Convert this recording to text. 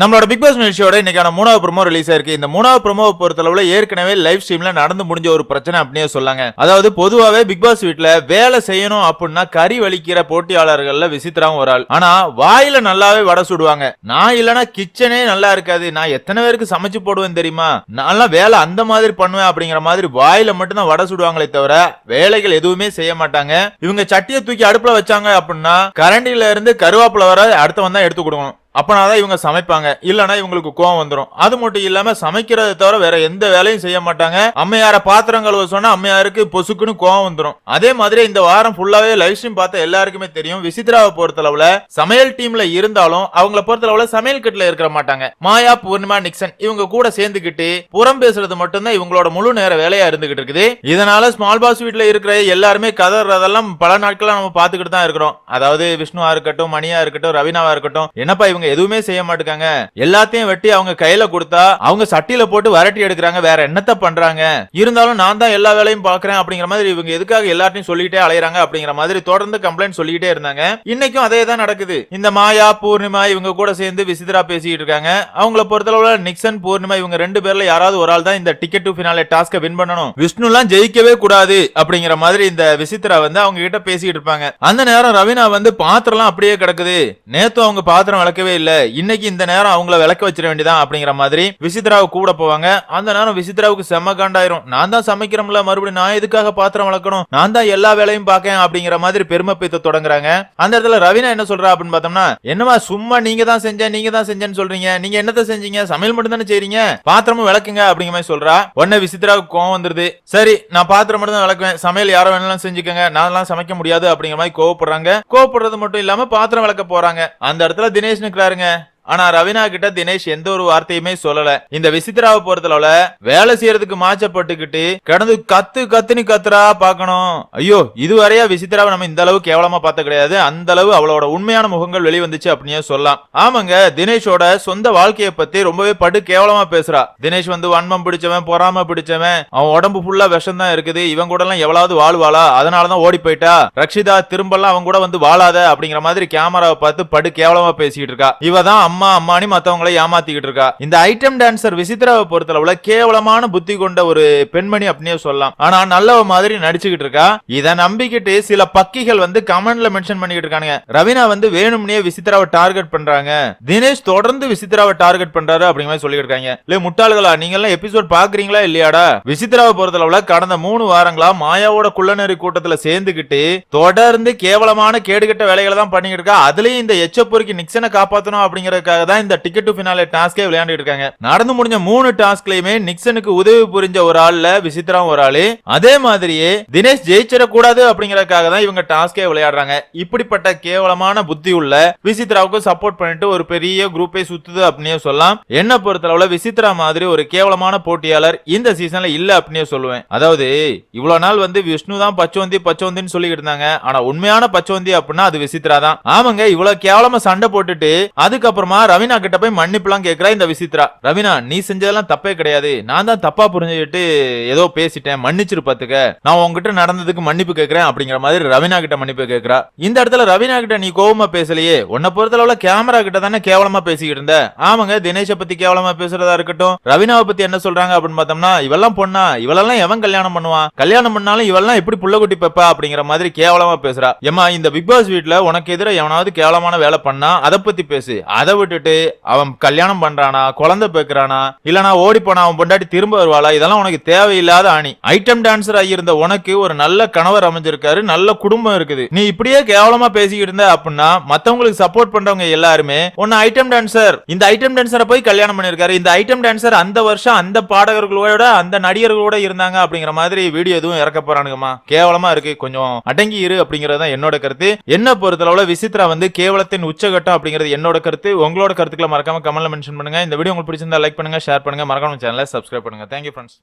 நம்மளோட big pass நிகழ்ச்சியோட இன்னைக்கான மூணாவது ப்ரோமோ ரிலீஸ் ஆயிருக்கு இந்த மூணாவது ப்ரோமோவை பொறுத்தளவுல ஏற்கனவே லைவ் ஸ்ட்ரீம்ல நடந்து முடிஞ்ச ஒரு பிரச்சனை அப்படியே சொல்லாங்க. அதாவது பொதுவாவே பிக் பாஸ் வீட்டுல வேலை செய்யணும் அப்படின்னா கறி வலிக்கிற போட்டியாளர்கள்ல விசித்திராவும் ஒரு ஆள். ஆனா வாயில நல்லாவே வடை சுடுவாங்க. நான் இல்லனா கிச்சனே நல்லா இருக்காது. நான் எத்தனை பேருக்கு சமைச்சு போடுவேன் தெரியுமா? நான்லாம் வேலை அந்த மாதிரி பண்ணுவேன் அப்படிங்கிற மாதிரி வாயில மட்டும்தான் வடை சுடுவாங்களே தவிர வேலைகள் எதுவுமே செய்ய மாட்டாங்க. இவங்க சட்டியை தூக்கி அடுப்புல வச்சாங்க அப்படின்னா கரண்டில இருந்து கருவாப்புல வர அடுத்தவன் தான் எடுத்து கொடுக்கணும். அப்பனாதான் இவங்க சமைப்பாங்க. இல்லைன்னா இவங்களுக்கு கோவம் வந்துடும் அது மட்டும் இல்லாம சமைக்கிறத தவிர வேற எந்த வேலையும் செய்ய மாட்டாங்க. அம்மையார பாத்திரம் கழுவ சொன்னா அம்மையாருக்கு பொசுக்குன்னு கோவம் வந்துடும் அதே மாதிரி இந்த வாரம் ஃபுல்லாவே லைவ் ஸ்ட்ரீம் பார்த்த எல்லாருக்குமே தெரியும். விசித்ராவை பொறுத்தளவுல சமையல் டீம்ல இருந்தாலும் அவங்கள பொறுத்தளவுல சமையல் கட்டுல இருக்க மாட்டாங்க. மாயா பூர்ணிமா நிக்சன் இவங்க கூட சேர்ந்துக்கிட்டு புறம் பேசுறது மட்டும்தான் இவங்களோட முழு நேர வேலையா இருந்துகிட்டு இருக்குது. இதனால ஸ்மால் பாஸ் வீட்டில் இருக்கிற எல்லாருமே கதறதெல்லாம் பல நாட்களா நம்ம பாத்துக்கிட்டு தான் இருக்கிறோம். அதாவது விஷ்ணுவா இருக்கட்டும் மணியா இருக்கட்டும் ரவினாவா இருக்கட்டும். என்னப்பா இவங்க எதுவுமே செய்ய மாட்டாங்க எல்லாத்தையும் வெட்டி அவங்க கையில கொடுத்தா அவங்க சட்டியில போட்டு வரட்டி எடுக்கிறாங்க. வேற என்னத்த பண்றாங்க? இருந்தாலும் நான் தான் எல்லா வேலையும் பாக்குறேன் அப்படிங்கிற மாதிரி இவங்க எதுக்காக எல்லாத்தையும் சொல்லிட்டே அலையறாங்க அப்படிங்கிற மாதிரி தொடர்ந்து கம்ப்ளைண்ட் சொல்லிக்கிட்டே இருந்தாங்க. இன்னைக்கும் அதே தான் நடக்குது. இந்த மாயா பூர்ணிமா இவங்க கூட சேர்ந்து விசித்ரா பேசிட்டு இருக்காங்க. அவங்கள பொறுத்தளவுல நிக்சன் பூர்ணிமா இவங்க ரெண்டு பேர்ல யாராவது ஒரு ஆள் தான் இந்த ticket to finale task win பண்ணணும். விஷ்ணுலாம் ஜெயிக்கவே கூடாது அப்படிங்கிற மாதிரி இந்த விசித்ரா வந்து அவங்க கிட்ட பேசிட்டு இருப்பாங்க. அந்த நேரம் ரவினா வந்து பாத்திரம் அப்படியே கிடக்குது. நேத்து அவங்க பாத்திரம் விளக்கவே இல்ல. இன்னைக்கு இந்த நேரம் அவங்கள விளக்க வச்சிட வேண்டியதான் அப்படிங்கிற மாதிரி விசித்ராவை கூட போவாங்க. அந்த நேரம் விசித்ராவுக்கு செம்ம காண்டாயிரும். நான் தான் சமைக்கிறோம்ல மறுபடியும் நான் எதுக்காக பாத்திரம் வளர்க்கணும்? நான் தான் எல்லா வேலையும் பார்க்கேன் அப்படிங்கிற மாதிரி பெருமை பேத்த தொடங்குறாங்க. அந்த இடத்துல ரவினா என்ன சொல்றா அப்படின்னு பார்த்தோம்னா என்னமா சும்மா நீங்க தான் செஞ்ச நீங்க தான் செஞ்சேன்னு சொல்றீங்க. நீங்க என்னத்த செஞ்சீங்க? சமையல் மட்டும் தானே செய்றீங்க? பாத்திரமும் விளக்குங்க அப்படிங்கிற மாதிரி சொல்றா. உடனே விசித்ராவுக்கு கோவம் வந்துருது. சரி நான் பாத்திரம் மட்டும் தான் விளக்குவேன். சமையல் யாரோ வேணாலும் செஞ்சுக்கோங்க. நான்லாம் சமைக்க முடியாது அப்படிங்கிற மாதிரி கோவப்படுறாங்க. கோவப்படுறது மட்டும் இல்லாம பாத்திரம் விளக்க போறாங்க. அந்த இடத்துல தினேஷ் பாருங்க. ஆனா ரவினா கிட்ட தினேஷ் எந்த ஒரு வார்த்தையுமே சொல்லல. இந்த விசித்ராவை பொறுத்தளவுல வேலை செய்யறதுக்கு மாச்சப்பட்டுக்கிட்டு கடந்து கத்து கத்துன்னு கத்துறா பாக்கணும் ஐயோ இதுவரையா விசித்ராவை நம்ம இந்த அளவு கேவலமா பார்த்த கிடையாது. அந்த அளவு அவளோட உண்மையான முகங்கள் வெளிவந்துச்சு அப்படின்னு சொல்லலாம். ஆமாங்க தினேஷோட சொந்த வாழ்க்கையை பத்தி ரொம்பவே படு கேவலமா பேசுறா. தினேஷ் வந்து வன்மம் பிடிச்சவன் பொறாம பிடிச்சவன். அவன் உடம்பு ஃபுல்லா விஷம் தான் இருக்குது. இவன் கூட எல்லாம் எவ்வளவு வாழ்வாளா? அதனாலதான் ஓடி போயிட்டா. ரக்ஷிதா திரும்பலாம் அவன் கூட வந்து வாழாத அப்படிங்கிற மாதிரி கேமராவை பார்த்து படு கேவலமா பேசிக்கிட்டு இருக்கா. இவதான் அம்மா அம்மானி மத்தவங்களை ஏமாத்திக்கிட்டு இருக்கா. இந்த ஐட்டம் டான்சர் விசித்ராவை பொறுத்தளவுல கேவலமான புத்தி கொண்ட ஒரு பெண்மணி அப்படின்னே சொல்லலாம். ஆனா நல்லவ மாதிரி நடிச்சுக்கிட்டு இருக்கா. இதை நம்பிக்கிட்டு சில பக்கிகள் வந்து கமெண்ட்ல மென்ஷன் பண்ணிக்கிட்டு இருக்கானுங்க. ரவினா வந்து வேணும்னே விசித்ராவை டார்கெட் பண்றாங்க. தினேஷ் தொடர்ந்து விசித்ராவை டார்கெட் பண்றாரு அப்படிங்கிற மாதிரி சொல்லிட்டு இருக்காங்க. இல்ல முட்டாள்களா நீங்க எல்லாம் எபிசோட் பாக்குறீங்களா இல்லையாடா? விசித்ராவை பொறுத்தளவுல கடந்த மூணு வாரங்களா மாயாவோட குள்ளநெறி கூட்டத்துல சேர்ந்துகிட்டு தொடர்ந்து கேவலமான கேடுகட்ட வேலைகளை தான் பண்ணிக்கிட்டு இருக்கா. அதுலயும் இந்த எச்சப்பொறிக்கு நிக்சனை காப்பாத்தணும் அப்படிங்கிற அப்படிங்கறதுக்காக தான் இந்த டிக்கெட் டு ஃபினாலே டாஸ்கே விளையாண்டுட்டு இருக்காங்க. நடந்து முடிஞ்ச மூணு டாஸ்க்லயுமே நிக்சனுக்கு உதவி புரிஞ்ச ஒரு ஆள்ல விசித்ரா ஒரு ஆளு. அதே மாதிரியே தினேஷ் ஜெயிச்சிட கூடாது அப்படிங்கறதுக்காக தான் இவங்க டாஸ்கே விளையாடுறாங்க. இப்படிப்பட்ட கேவலமான புத்தி உள்ள விசித்ராவுக்கு சப்போர்ட் பண்ணிட்டு ஒரு பெரிய குரூப்பே சுத்துது அப்படின்னே சொல்லலாம். என்ன பொறுத்தளவுல விசித்ரா மாதிரி ஒரு கேவலமான போட்டியாளர் இந்த சீசன்ல இல்ல அப்படின்னே சொல்லுவேன். அதாவது இவ்வளவு நாள் வந்து விஷ்ணு தான் பச்சோந்தி பச்சோந்தின்னு சொல்லிக்கிட்டு இருந்தாங்க. ஆனா உண்மையான பச்சோந்தி அப்படின்னா அது விசித்ரா தான். ஆமாங்க இவ்வளவு கேவலமா சண்டை போட்டுட்டு அதுக்கப்புறமா ரவினா கிட்ட போய் மன்னிப்புலாம் கேக்குறா இந்த விசித்ரா ரவினா நீ செஞ்சதெல்லாம் தப்பே கிடையாது. நான் தான் தப்பா புரிஞ்சுக்கிட்டு ஏதோ பேசிட்டேன். மன்னிச்சிரு பாத்துக்க. நான் உங்ககிட்ட நடந்ததுக்கு மன்னிப்பு கேட்கிறேன் அப்படிங்கிற மாதிரி ரவினா கிட்ட மன்னிப்பு கேட்கிறா இந்த இடத்துல ரவினா கிட்ட நீ கோவமா பேசலையே. உன்னை பொறுத்தளவுல கேமரா கிட்ட தானே கேவலமா பேசிக்கிட்டு இருந்த. ஆமாங்க தினேஷ பத்தி கேவலமா பேசுறதா இருக்கட்டும். ரவினாவை பத்தி என்ன சொல்றாங்க அப்படின்னு பார்த்தோம்னா இவெல்லாம் பொண்ணா. இவளெல்லாம் எவன் கல்யாணம் பண்ணுவான்? கல்யாணம் பண்ணாலும் இவெல்லாம் எப்படி புள்ள குட்டி பெப்பா அப்படிங்கிற மாதிரி கேவலமா பேசுறா. ஏமா இந்த பிக் பாஸ் வீட்ல உனக்கு எதிராக எவனாவது கேவலமான வேலை பண்ணா அதை பத்தி பேசு. அதை விட்டுட்டு அவன் கல்யாணம் பண்றானா குழந்தை பேக்குறானா இல்லனா ஓடி போனா அவன் பொண்டாட்டி திரும்ப வருவாளா? இதெல்லாம் உனக்கு தேவையில்லாத ஆணி. ஐட்டம் டான்சர் ஆகியிருந்த உனக்கு ஒரு நல்ல கணவர் அமைஞ்சிருக்காரு நல்ல குடும்பம் இருக்குது. நீ இப்படியே கேவலமா பேசிக்கிட்டு இருந்த அப்படின்னா மத்தவங்களுக்கு சப்போர்ட் பண்றவங்க எல்லாருமே உன்ன ஐட்டம் டான்சர் இந்த ஐட்டம் டான்சரை போய் கல்யாணம் பண்ணிருக்காரு இந்த ஐட்டம் டான்சர் அந்த வருஷம் அந்த பாடகர்களோட அந்த நடிகர்களோட இருந்தாங்க அப்படிங்கிற மாதிரி வீடியோ எதுவும் இறக்க போறானுங்கம்மா. கேவலமா இருக்கு. கொஞ்சம் அடங்கி இரு அப்படிங்கறது தான் என்னோட கருத்து. என்ன பொறுத்தளவுல விசித்ரா வந்து கேவலத்தின் உச்சகட்டம் அப்படிங்கிறது என்னோட கருத்து. உங்களோட கருத்துக்களை மறக்காம கமெண்ட்ல மென்ஷன் பண்ணுங்க. இந்த வீடியோ உங்களுக்கு பிடிச்சிருந்தா லைக் பண்ணுங்க ஷேர் பண்ணுங்க. மறக்காம சேனலை சப்ஸ்கிரைப் பண்ணுங்க. Thank you friends